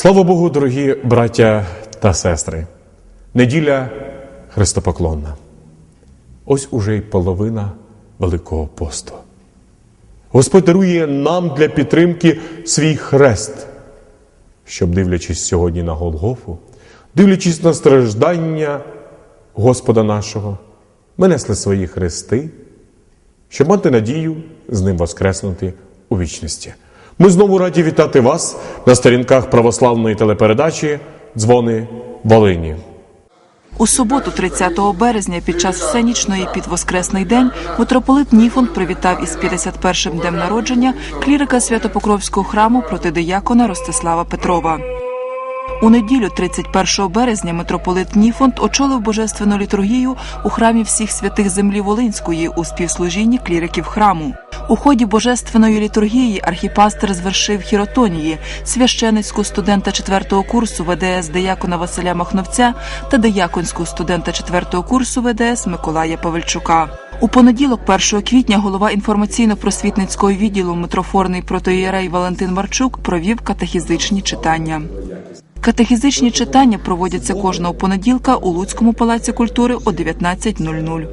Слава Богу, дорогі браття та сестри! Неділя Христопоклонна. Ось уже й половина Великого посту. Господь дарує нам для підтримки свій хрест, щоб, дивлячись сьогодні на Голгофу, дивлячись на страждання Господа нашого, ми несли свої хрести, щоб мати надію з ним воскреснути у вічності. Ми знову раді вітати вас на сторінках православної телепередачі Дзвони Волині. У суботу, 30 березня, під час всенічної під Воскресний день митрополит Ніфон привітав із 51-м днем народження клірика Святопокровського храму протидиякона Ростислава Петрова. У неділю, 31 березня, митрополит Ніфонд очолив божественну літургію у храмі всіх святих землі Волинської у співслужінні кліриків храму. У ході божественної літургії архіпастер звершив хіротонії, священицьку студента 4 курсу ВДС диякона Василя Махновця та дияконську студента 4 курсу ВДС Миколая Павельчука. У понеділок, 1 квітня, голова інформаційно-просвітницького відділу митрофорний протоієрей Валентин Марчук провів катехізичні читання. Катехізичні читання проводяться кожного понеділка у Луцькому палаці культури о 19.00.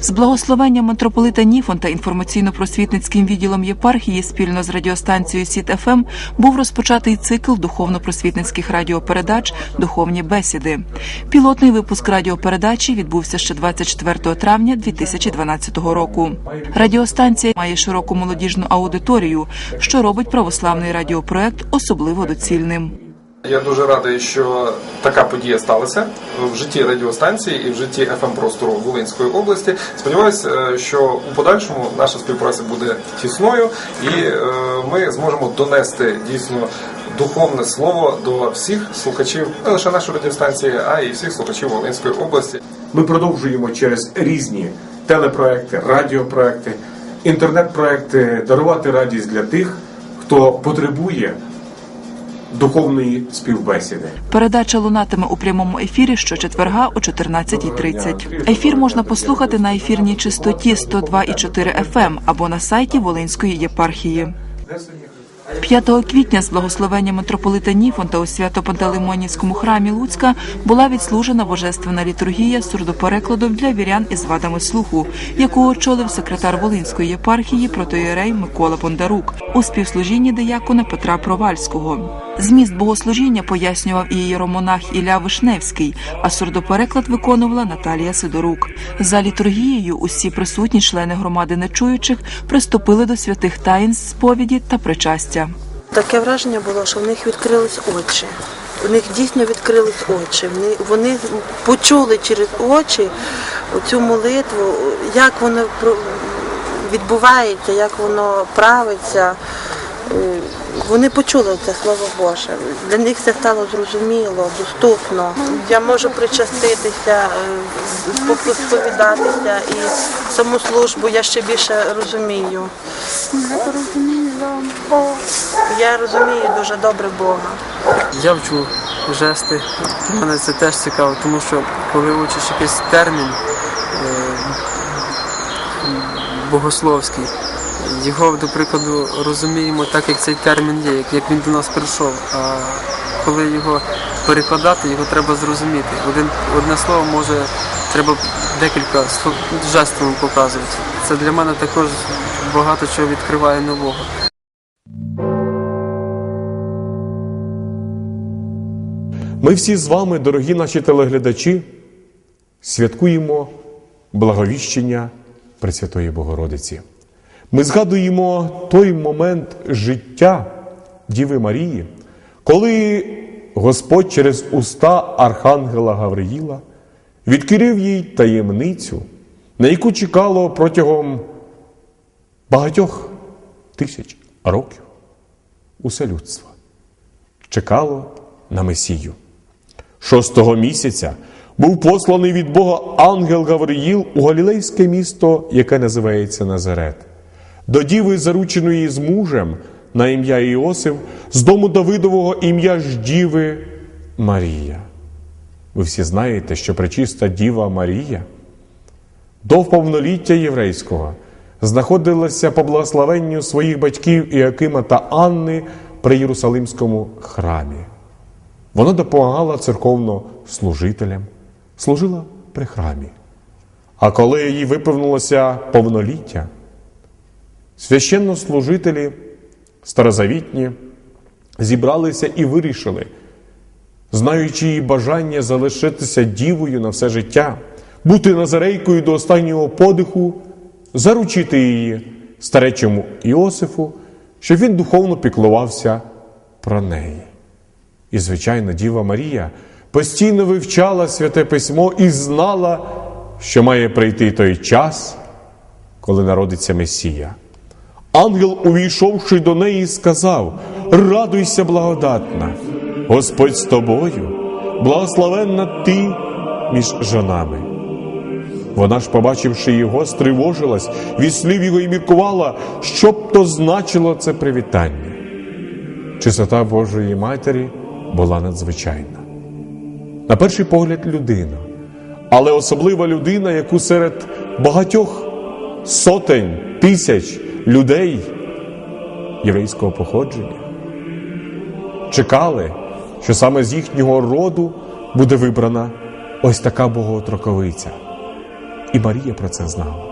З благословення митрополита Ніфон та інформаційно-просвітницьким відділом єпархії спільно з радіостанцією Сіт ФМ був розпочатий цикл духовно-просвітницьких радіопередач Духовні бесіди. Пілотний випуск радіопередачі відбувся ще 24 травня 2012 року. Радіостанція має широку молодіжну аудиторію, що робить православний радіопроект особливо доцільним. Я дуже радий, що така подія сталася в житті радіостанції і в житті fm простору Волинської області. Сподіваюся, що у подальшому наша співпраця буде тісною, і е, ми зможемо донести дійсно духовне слово до всіх слухачів не лише нашої радіостанції, а й всіх слухачів Волинської області. Ми продовжуємо через різні телепроекти, радіопроекти, інтернет-проекти дарувати радість для тих, хто потребує духовної співбесіди. Передача лунатиме у прямому ефірі щочетверга о 14.30. Ефір можна послухати на ефірній частоті 102,4 FM ем або на сайті Волинської єпархії. 5 квітня з благословення митрополита Ніфонта у Свято-Пантелеймонівському храмі Луцька була відслужена божественна літургія сурдоперекладу для вірян із вадами слуху, яку очолив секретар Волинської єпархії протоєрей Микола Бондарук у співслужінні диякона Петра Провальського. Зміст богослужіння пояснював і єромонах Ілля Вишневський, а сурдопереклад виконувала Наталія Сидорук. За літургією усі присутні члени громади нечуючих приступили до святих таїн сповіді та причастя. Таке враження було, що в них відкрились очі. У них дійсно відкрились очі. Вони, почули через очі цю молитву, як воно відбувається, як воно правиться. Вони почули це слово Боже. Для них це стало зрозуміло, доступно. Я можу причаститися, е, сповідатися і саму службу я ще більше розумію. Я розумію дуже добре Бога. Я вчу жести. Мене це теж цікаво, тому що коли учиш якийсь термін е, богословський, його, до прикладу, розуміємо так, як цей термін є, як, він до нас прийшов. А коли його перекладати, його треба зрозуміти. Один, одне слово може треба декілька жестами показувати. Це для мене також багато чого відкриває нового. Ми всі з вами, дорогі наші телеглядачі, святкуємо благовіщення Пресвятої Богородиці. Ми згадуємо той момент життя Діви Марії, коли Господь через уста Архангела Гавриїла відкрив їй таємницю, на яку чекало протягом багатьох тисяч років усе людство чекало на Месію. Шостого місяця був посланий від Бога ангел Гавриїл у галілейське місто, яке називається Назарет, до діви, зарученої з мужем на ім'я Іосиф, з дому Давидового ім'я ж діви Марія. Ви всі знаєте, що пречиста Діва Марія до повноліття єврейського знаходилася по благословенню своїх батьків Іакима та Анни при Єрусалимському храмі. Вона допомагала церковнослужителям, служила при храмі. А коли їй виповнилося повноліття, священнослужителі старозавітні зібралися і вирішили, знаючи її бажання залишитися дівою на все життя, бути назарейкою до останнього подиху, заручити її старечому Іосифу, щоб він духовно піклувався про неї. І, звичайно, Діва Марія постійно вивчала святе письмо і знала, що має прийти той час, коли народиться Месія. Ангел, увійшовши до неї, сказав: Радуйся, благодатна, Господь з тобою, благословенна ти між жонами. Вона ж, побачивши його, стривожилась, від слів його і міркувала, що б то значило це привітання. Чистота Божої Матері була надзвичайна. На перший погляд, людина, але особлива людина, яку серед багатьох сотень тисяч людей єврейського походження чекали, що саме з їхнього роду буде вибрана ось така богоотроковиця. І Марія про це знала.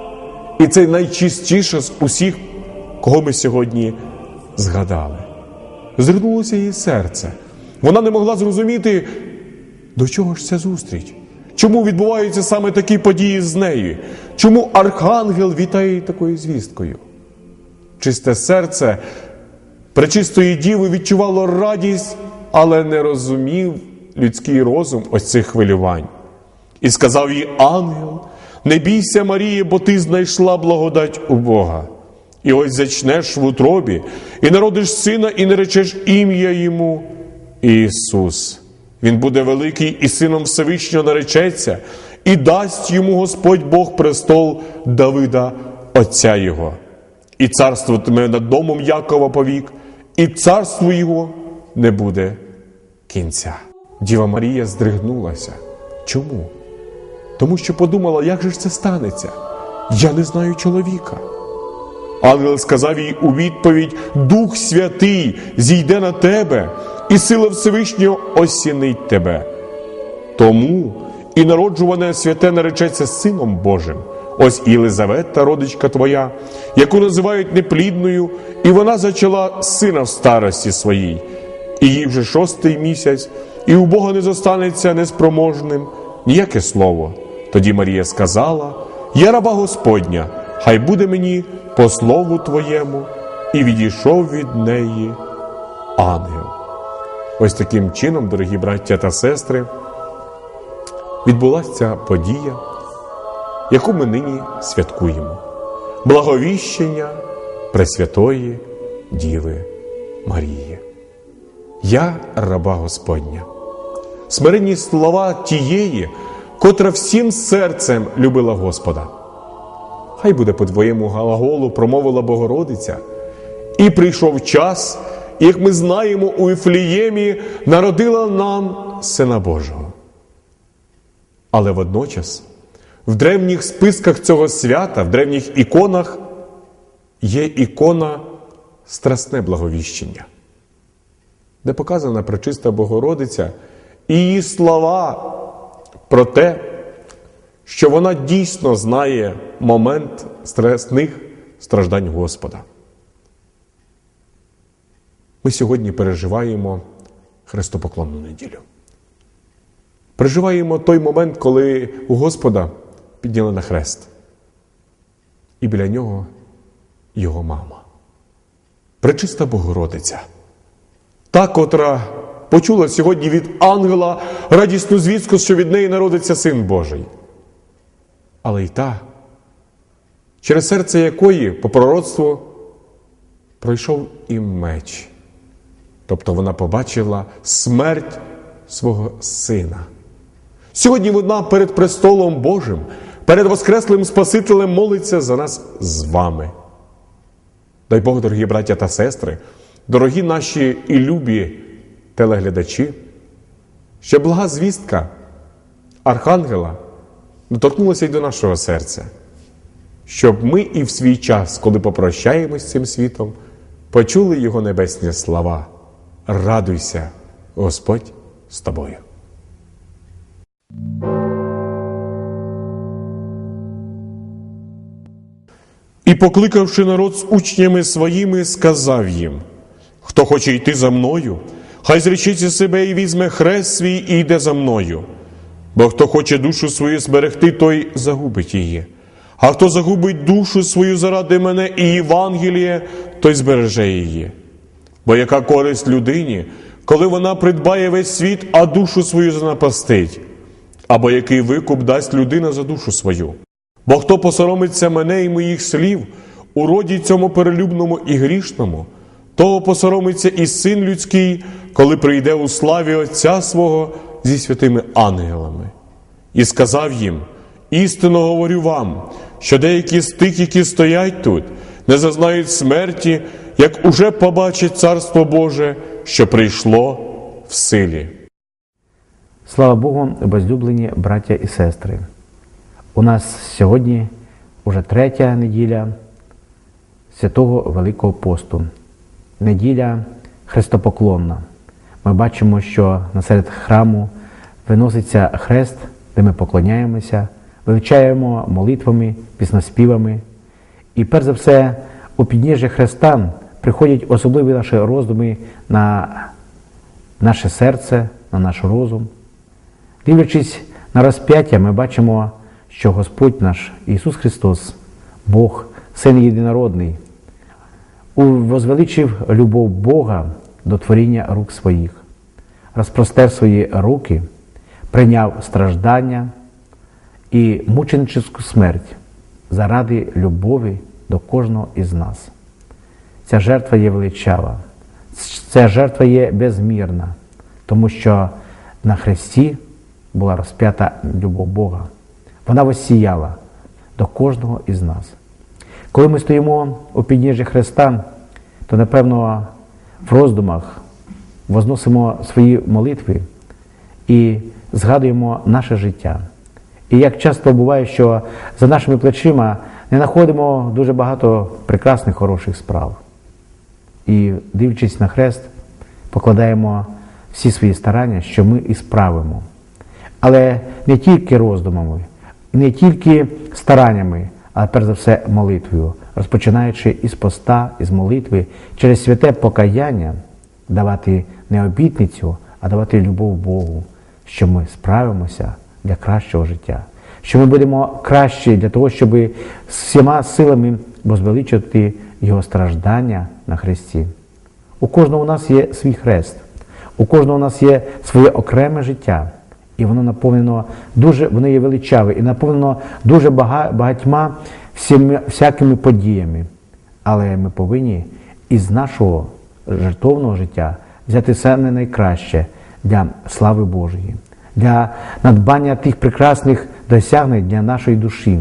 І це найчистіше з усіх, кого ми сьогодні згадали. Звернулося її серце. Вона не могла зрозуміти, до чого ж ця зустріч? Чому відбуваються саме такі події з нею? Чому архангел вітає такою звісткою? Чисте серце пречистої діви відчувало радість, але не розумів людський розум ось цих хвилювань. І сказав їй ангел: не бійся, Марії, бо ти знайшла благодать у Бога. І ось зачнеш в утробі, і народиш сина, і наречеш ім'я йому Ісус. Він буде великий і сином Всевишнього наречеться, і дасть йому Господь Бог престол Давида, Отця Його. І царствуватиме над домом Якова повік, і царству його не буде кінця. Діва Марія здригнулася. Чому? Тому що подумала, як же ж це станеться? Я не знаю чоловіка. Ангел сказав їй у відповідь: Дух Святий зійде на тебе, і сила Всевишнього осінить тебе. Тому і народжуване святе наречеться Сином Божим. Ось Єлизавета, родичка твоя, яку називають неплідною, і вона зачала сина в старості своїй, і їй вже шостий місяць, і у Бога не зостанеться неспроможним ніяке слово. Тоді Марія сказала: Я раба Господня, хай буде мені по слову твоєму, і відійшов від неї ангел. Ось таким чином, дорогі браття та сестри, відбулася ця подія, яку ми нині святкуємо. Благовіщення Пресвятої Діви Марії. Я раба Господня. Смиренні слова тієї, котра всім серцем любила Господа. Хай буде по твоєму глаголу промовила Богородиця, і прийшов час, як ми знаємо, у Іфліємі народила нам Сина Божого. Але водночас в древніх списках цього свята, в древніх іконах є ікона Страсне благовіщення, де показана пречиста Богородиця і її слова про те, що вона дійсно знає момент страсних страждань Господа. Ми сьогодні переживаємо Христопоклонну неділю. Переживаємо той момент, коли у Господа підняли на хрест, і біля нього його мама. Пречиста Богородиця, та, котра почула сьогодні від ангела радісну звістку, що від неї народиться Син Божий. Але й та, через серце якої, по пророцтву, пройшов і меч. Тобто вона побачила смерть свого сина. Сьогодні вона перед престолом Божим, перед Воскреслим Спасителем молиться за нас з вами. Дай Бог, дорогі браття та сестри, дорогі наші і любі телеглядачі, щоб блага звістка Архангела доторкнулася й до нашого серця, щоб ми і в свій час, коли попрощаємось з цим світом, почули його небесні слова. Радуйся, Господь з тобою. І, покликавши народ з учнями своїми, сказав їм: Хто хоче йти за мною, хай зречиться себе і візьме хрест свій і йде за мною. Бо хто хоче душу свою зберегти, той загубить її. А хто загубить душу свою заради мене і Євангеліє, той збереже її. Бо яка користь людині, коли вона придбає весь світ, а душу свою занапастить? Або який викуп дасть людина за душу свою? Бо хто посоромиться мене і моїх слів у роді цьому перелюбному і грішному, того посоромиться і син людський, коли прийде у славі Отця свого зі святими ангелами. І сказав їм: істинно говорю вам, що деякі з тих, які стоять тут, не зазнають смерті, як уже побачить Царство Боже, що прийшло в силі. Слава Богу, возлюблені браття і сестри. У нас сьогодні уже третя неділя Святого Великого посту, неділя Христопоклонна. Ми бачимо, що насеред храму виноситься хрест, де ми поклоняємося, вивчаємо молитвами, пісноспівами. І перш за все, у підніжжя Христа приходять особливі наші роздуми на наше серце, на наш розум. Дивлячись на розп'яття, ми бачимо, що Господь наш Ісус Христос, Бог, Син Єдинородний, возвеличив любов Бога до творіння рук своїх, розпростер свої руки, прийняв страждання і мученическу смерть заради любові до кожного із нас. Ця жертва є величава, ця жертва є безмірна, тому що на Христі була розп'ята любов Бога. Вона воссіяла до кожного із нас. Коли ми стоїмо у підніжжі Христа, то напевно в роздумах возносимо свої молитви і згадуємо наше життя. І як часто буває, що за нашими плечима не знаходимо дуже багато прекрасних, хороших справ. І, дивлячись на хрест, покладаємо всі свої старання, що ми і справимо. Але не тільки роздумами, не тільки стараннями, але перш за все молитвою, розпочинаючи із поста, із молитви, через святе покаяння давати не обітницю, а давати любов Богу, що ми справимося для кращого життя, що ми будемо кращі для того, щоб всіма силами возвеличити Його страждання на Христі. У кожного у нас є свій хрест, у кожного у нас є своє окреме життя. І воно наповнено дуже, воно є величаве і наповнено дуже багатьма всіми, всякими подіями. Але ми повинні із нашого жертовного життя взяти не найкраще для слави Божої, для надбання тих прекрасних досягнень для нашої душі,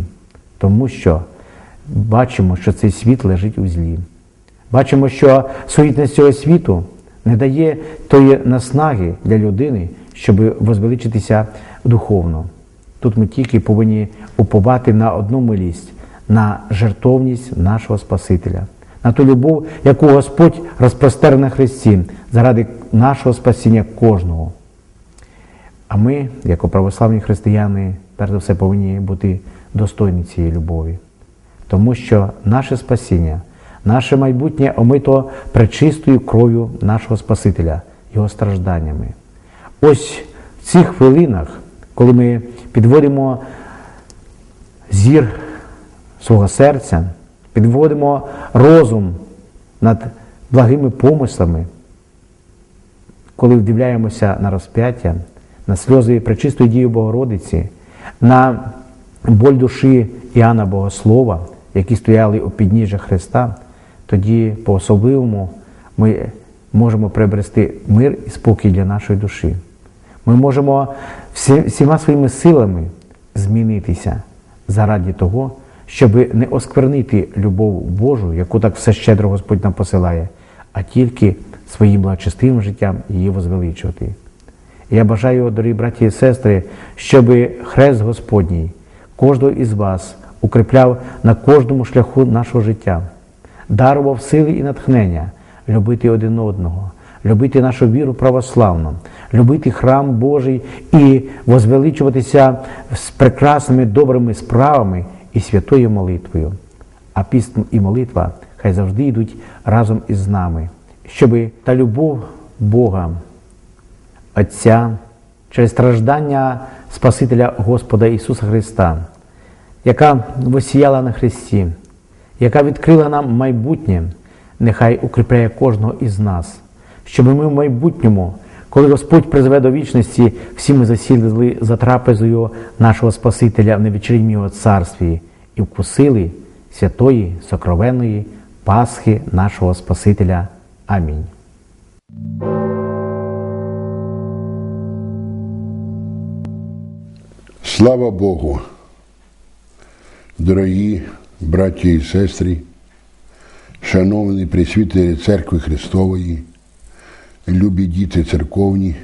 тому що бачимо, що цей світ лежить у злі. Бачимо, що суетність цього світу не дає тої наснаги для людини щоб возвеличитися духовно. Тут ми тільки повинні уповати на одну милість, на жертовність нашого Спасителя, на ту любов, яку Господь розпростер на Христі заради нашого спасіння кожного. А ми, як православні християни, перш за все повинні бути достойні цієї любові, тому що наше спасіння, наше майбутнє омито пречистою кров'ю нашого Спасителя, Його стражданнями. Ось в цих хвилинах, коли ми підводимо зір свого серця, підводимо розум над благими помислами, коли вдивляємося на розп'яття, на сльози пречистої дії Богородиці, на боль душі Іоанна Богослова, які стояли у підніжжя Христа, тоді по-особливому ми можемо приобрести мир і спокій для нашої душі. Ми можемо всі, всіма своїми силами змінитися заради того, щоб не осквернити любов Божу, яку так все щедро Господь нам посилає, а тільки своїм благочестивим життям її возвеличувати. Я бажаю, дорогі браті і сестри, щоб хрест Господній кожного із вас укріпляв на кожному шляху нашого життя, дарував сили і натхнення любити один одного, любити нашу віру православну, любити храм Божий і возвеличуватися з прекрасними добрими справами і святою молитвою. А піст і молитва хай завжди йдуть разом із нами, щоб та любов Бога, Отця через страждання Спасителя Господа Ісуса Христа, яка восіяла на Христі, яка відкрила нам майбутнє, нехай укріпляє кожного із нас, щоб ми в майбутньому, коли Господь призве до вічності, всі ми засідали за трапезою нашого Спасителя в невечерім Його царстві і вкусили святої, сокровенної Пасхи нашого Спасителя. Амінь. Слава Богу, дорогі браті і сестри, шановні присвітері Церкви Христової, любі діти церковні,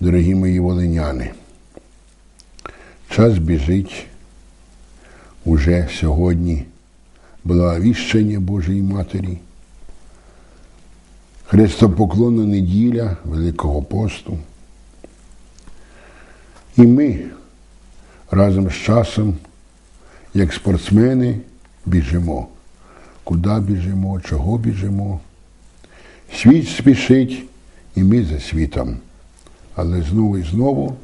дорогі мої волиняни. Час біжить уже сьогодні благовіщення Божої Матері, Христопоклонна неділя Великого посту. І ми разом з часом, як спортсмени, біжимо. Куди біжимо, чого біжимо. Світ спішить, і ми за світом. Але знову і знову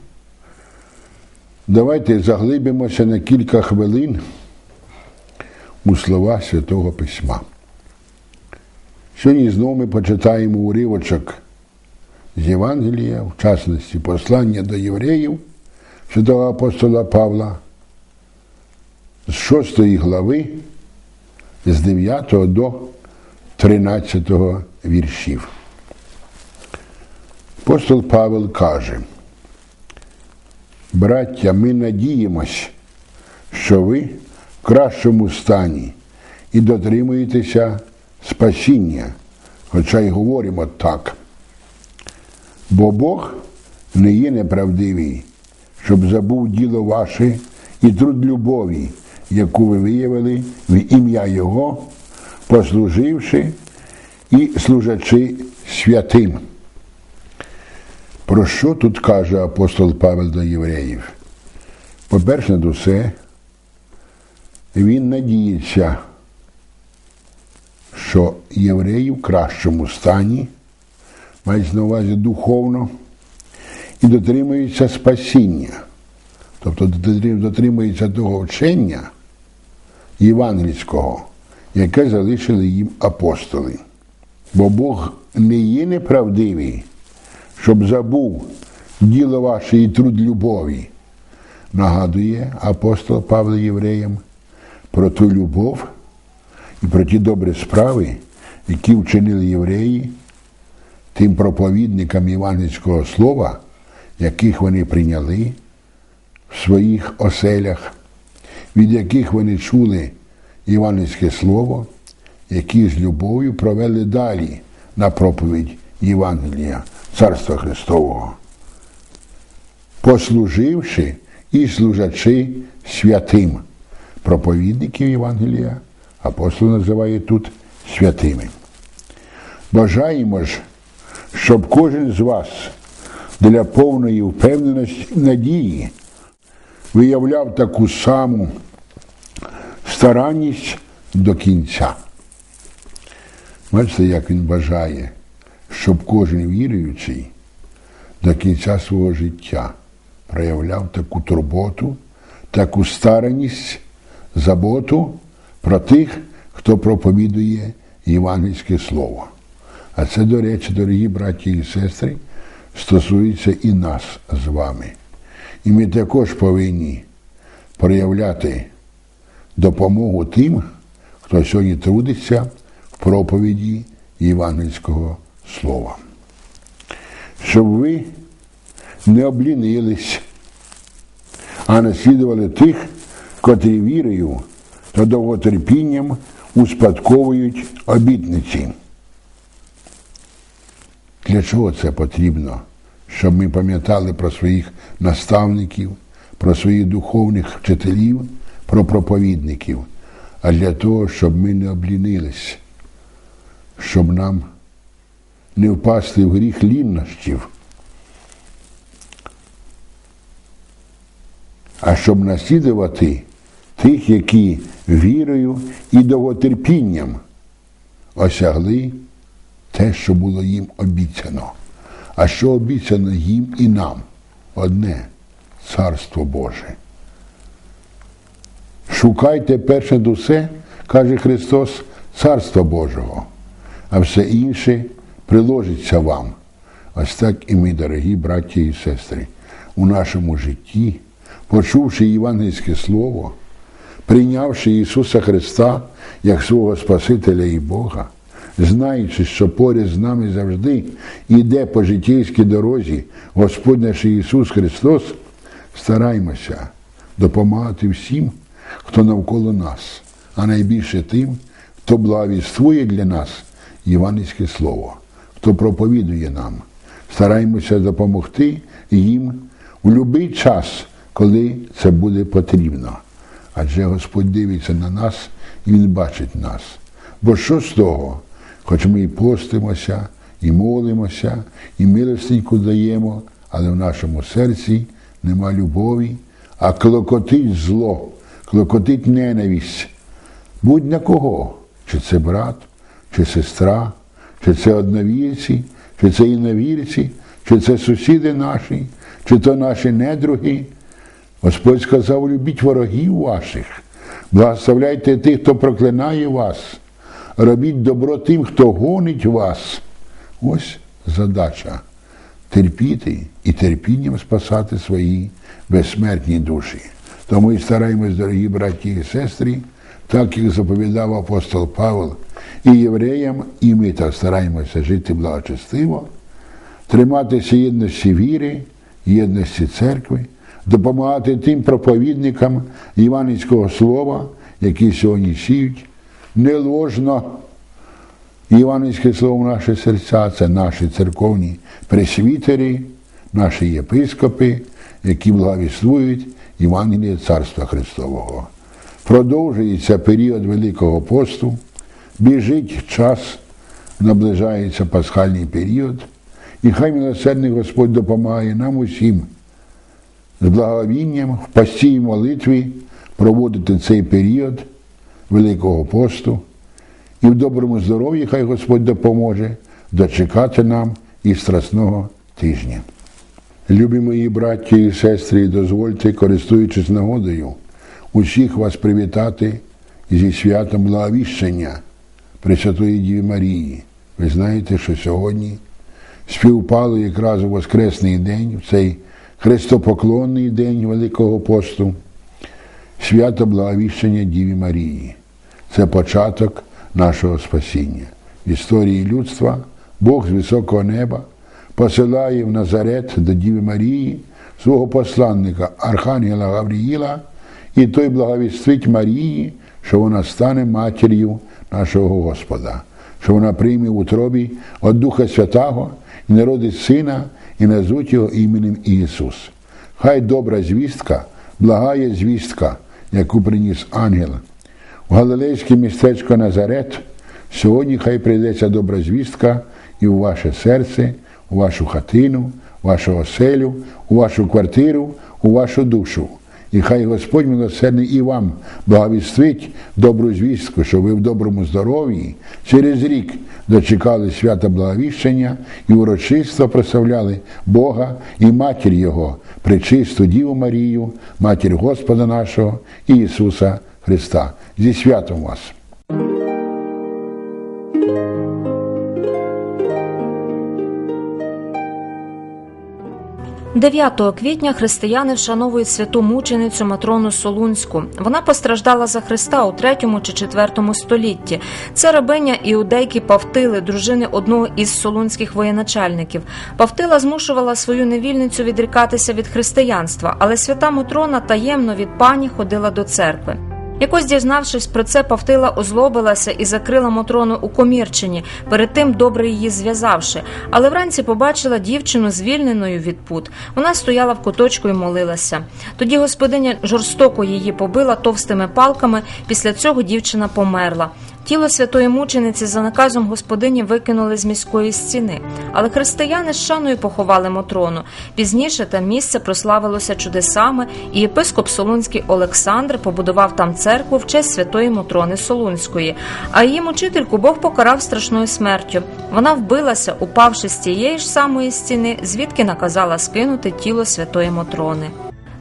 давайте заглибимося на кілька хвилин у слова Святого Письма. Сьогодні знову ми почитаємо уривочок з Євангелія, в частності послання до євреїв святого апостола Павла з 6 глави, з 9 до 13 віршів. Апостол Павел каже, браття, ми надіємось, що ви в кращому стані і дотримуєтеся спасіння, хоча й говоримо так. Бо Бог не є неправдивий, щоб забув діло ваше і труд любові, яку ви виявили в ім'я Його, послуживши і служачи святим. Про що тут каже апостол Павел до євреїв? По-перше, над усе, він надіється, що євреї в кращому стані, мають на увазі духовно, і дотримуються спасіння, тобто дотримуються того вчення євангельського, яке залишили їм апостоли. Бо Бог не є неправдивий, щоб забув діло ваше і труд любові, нагадує апостол Павло євреям про ту любов і про ті добрі справи, які вчинили євреї тим проповідникам євангельського слова, яких вони прийняли в своїх оселях, від яких вони чули євангельське слово, які з любов'ю провели далі на проповідь Євангелія Царства Христового, послуживши і служачи святим проповідників Євангелія, апостол називає тут святими. Бажаємо ж, щоб кожен з вас для повної впевненості надії виявляв таку саму старанність до кінця. Бачите, як він бажає, щоб кожен віруючий до кінця свого життя проявляв таку турботу, таку старанність, заботу про тих, хто проповідує євангельське слово. А це, до речі, дорогі браті і сестри, стосується і нас з вами. І ми також повинні проявляти допомогу тим, хто сьогодні трудиться в проповіді євангельського слова. Щоб ви не облінились, а наслідували тих, котрі вірою та довготерпінням успадковують обітниці. Для чого це потрібно? Щоб ми пам'ятали про своїх наставників, про своїх духовних вчителів, про проповідників, а для того, щоб ми не облінились, щоб нам не впасти в гріх ліннощів, а щоб наслідувати тих, які вірою і довготерпінням осягли те, що було їм обіцяно. А що обіцяно їм і нам? Одне царство Боже. Шукайте перше до каже Христос, Царства Божого, а все інше приложиться вам. Ось так і ми, дорогі браті і сестри, у нашому житті, почувши євангельське Слово, прийнявши Ісуса Христа як свого Спасителя і Бога, знаючи, що поряд з нами завжди йде по життєйській дорозі Господь наш Ісус Христос, стараймося допомагати всім, хто навколо нас, а найбільше тим, хто благовіствує для нас Євангельське Слово, хто проповідує нам. Стараємося допомогти їм у будь-який час, коли це буде потрібно. Адже Господь дивиться на нас і Він бачить нас. Бо що з того? Хоч ми і постимося, і молимося, і милостеньку даємо, але в нашому серці нема любові, а клокотить зло, клокотить ненависть. Будь на кого, чи це брат, чи сестра, чи це одновірці, чи це іновірці, чи це сусіди наші, чи то наші недруги. Господь сказав, любіть ворогів ваших, благословляйте тих, хто проклинає вас, робіть добро тим, хто гонить вас. Ось задача терпіти і терпінням спасати свої безсмертні душі. Тому і стараємось, дорогі браті і сестри, так як заповідав апостол Павел і євреям, і ми так стараємося жити благочестиво, триматися єдності віри, єдності церкви, допомагати тим проповідникам Іванівського слова, які сьогодні сіють, не ложно Іванівське слово в наші серця це наші церковні пресвітери, наші єпископи, які благовіствують Євангеліє Царства Христового. Продовжується період Великого посту, біжить час, наближається пасхальний період, і хай милосердний Господь допомагає нам усім з благовінням в пості і молитві проводити цей період Великого посту. І в доброму здоров'ї хай Господь допоможе дочекати нам і страсного тижня. Любі мої браті і сестри, дозвольте, користуючись нагодою, усіх вас привітати зі святом благовіщення Пресвятої Діви Марії. Ви знаєте, що сьогодні співпало якраз у Воскресний день, в цей хрестопоклонний день Великого посту, свято благовіщення Діві Марії. Це початок нашого спасіння. В історії людства Бог з високого неба посилає в Назарет до Діви Марії свого посланника Архангела Гавріїла, і той благовістить Марії, що вона стане матір'ю нашого Господа, що вона прийме в утробі від Духа Святого і народить сина, і назвуть його іменем Ісус. Хай добра звістка, благає звістка, яку приніс ангел. У Галилейське містечко Назарет сьогодні хай прийдеться добра звістка і у ваше серце, у вашу хатину, у вашу оселю, у вашу квартиру, у вашу душу. І хай Господь милосердний і вам благовістить добру звістку, що ви в доброму здоров'ї через рік дочекали свята благовіщення і урочисто прославляли Бога і матір Його, пречисту Діву Марію, матір Господа нашого і Ісуса Христа. Зі святом вас! 9 квітня християни вшановують святу мученицю Матрону Солунську. Вона постраждала за Христа у 3 чи 4 столітті. Це рабиня іудейки Павтили, дружини одного із солунських воєначальників. Павтила змушувала свою невільницю відрікатися від християнства, але свята Матрона таємно від пані ходила до церкви. Якось дізнавшись про це, Павтила озлобилася і закрила Мотрону у комірчині, перед тим добре її зв'язавши. Але вранці побачила дівчину звільненою від пут. Вона стояла в куточку і молилася. Тоді господиня жорстоко її побила товстими палками. Після цього дівчина померла. Тіло святої мучениці за наказом господині викинули з міської стіни, але християни з шаною поховали Мотрону. Пізніше те місце прославилося чудесами, і єпископ Солунський Олександр побудував там церкву в честь святої Мотрони Солунської. А її мучительку Бог покарав страшною смертю. Вона вбилася, упавши з тієї ж самої стіни, звідки наказала скинути тіло святої Мотрони.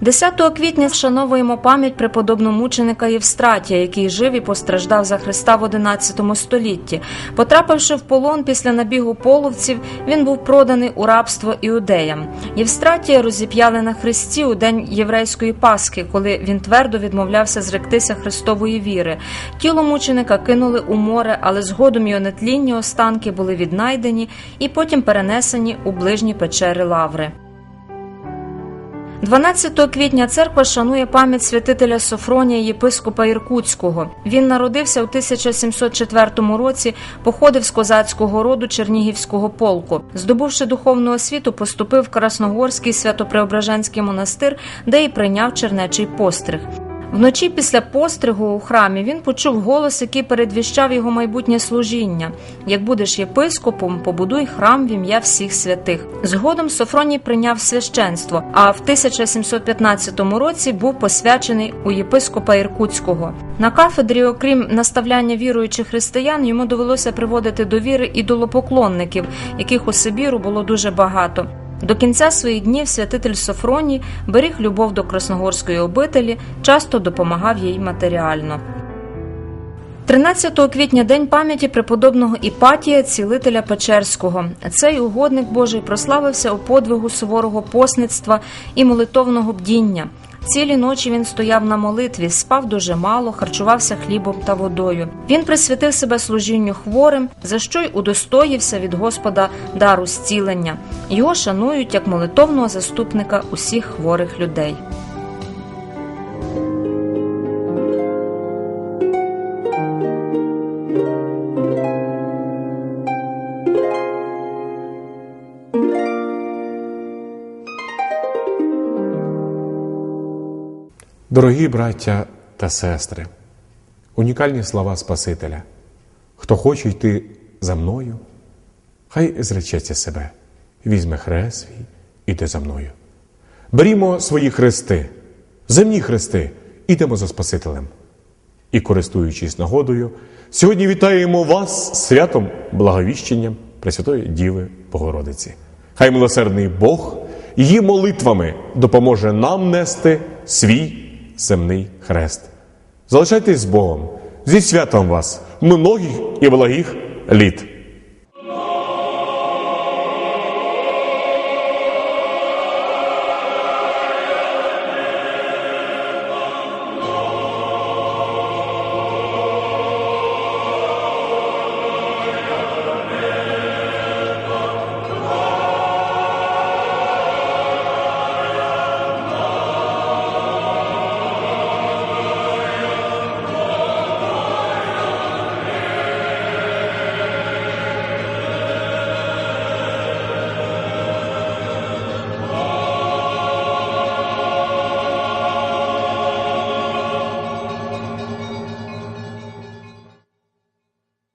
10 квітня вшановуємо пам'ять преподобного мученика Євстратія, який жив і постраждав за Христа в 11 столітті. Потрапивши в полон після набігу половців, він був проданий у рабство іудеям. Євстратія розіп'яли на хресті у день єврейської Пасхи, коли він твердо відмовлявся зректися Христової віри. Тіло мученика кинули у море, але згодом його нетлінні останки були віднайдені і потім перенесені у ближні печери Лаври. 12 квітня церква шанує пам'ять святителя Софронія єпископа Іркутського. Він народився у 1704 році, походив з козацького роду Чернігівського полку. Здобувши духовну освіту, поступив в Красногорський свято-преображенський монастир, де й прийняв чернечий постриг. Вночі після постригу у храмі він почув голос, який передвіщав його майбутнє служіння. Як будеш єпископом, побудуй храм в ім'я всіх святих. Згодом Софроній прийняв священство, а в 1715 році був посвячений у єпископа Іркутського. На кафедрі, окрім наставляння віруючих християн, йому довелося приводити до віри ідолопоклонників, яких у Сибіру було дуже багато. До кінця своїх днів святитель Софроній беріг любов до Красногорської обителі, часто допомагав їй матеріально. 13 квітня день пам'яті преподобного Іпатія, цілителя Печерського. Цей угодник Божий прославився у подвигу суворого посництва і молитовного бдіння. Цілі ночі він стояв на молитві, спав дуже мало, харчувався хлібом та водою. Він присвятив себе служінню хворим, за що й удостоївся від Господа дару зцілення. Його шанують як молитовного заступника усіх хворих людей. Дорогі браття та сестри, унікальні слова Спасителя. Хто хоче йти за мною, хай зречеться себе, візьме хрест свій, іде за мною. Берімо свої хрести, земні хрести, ідемо за Спасителем. І, користуючись нагодою, сьогодні вітаємо вас святом благовіщенням Пресвятої Діви Богородиці. Хай милосердний Бог її молитвами допоможе нам нести свій земний хрест. Залишайтесь з Богом, зі святом вас, многих і благих літ.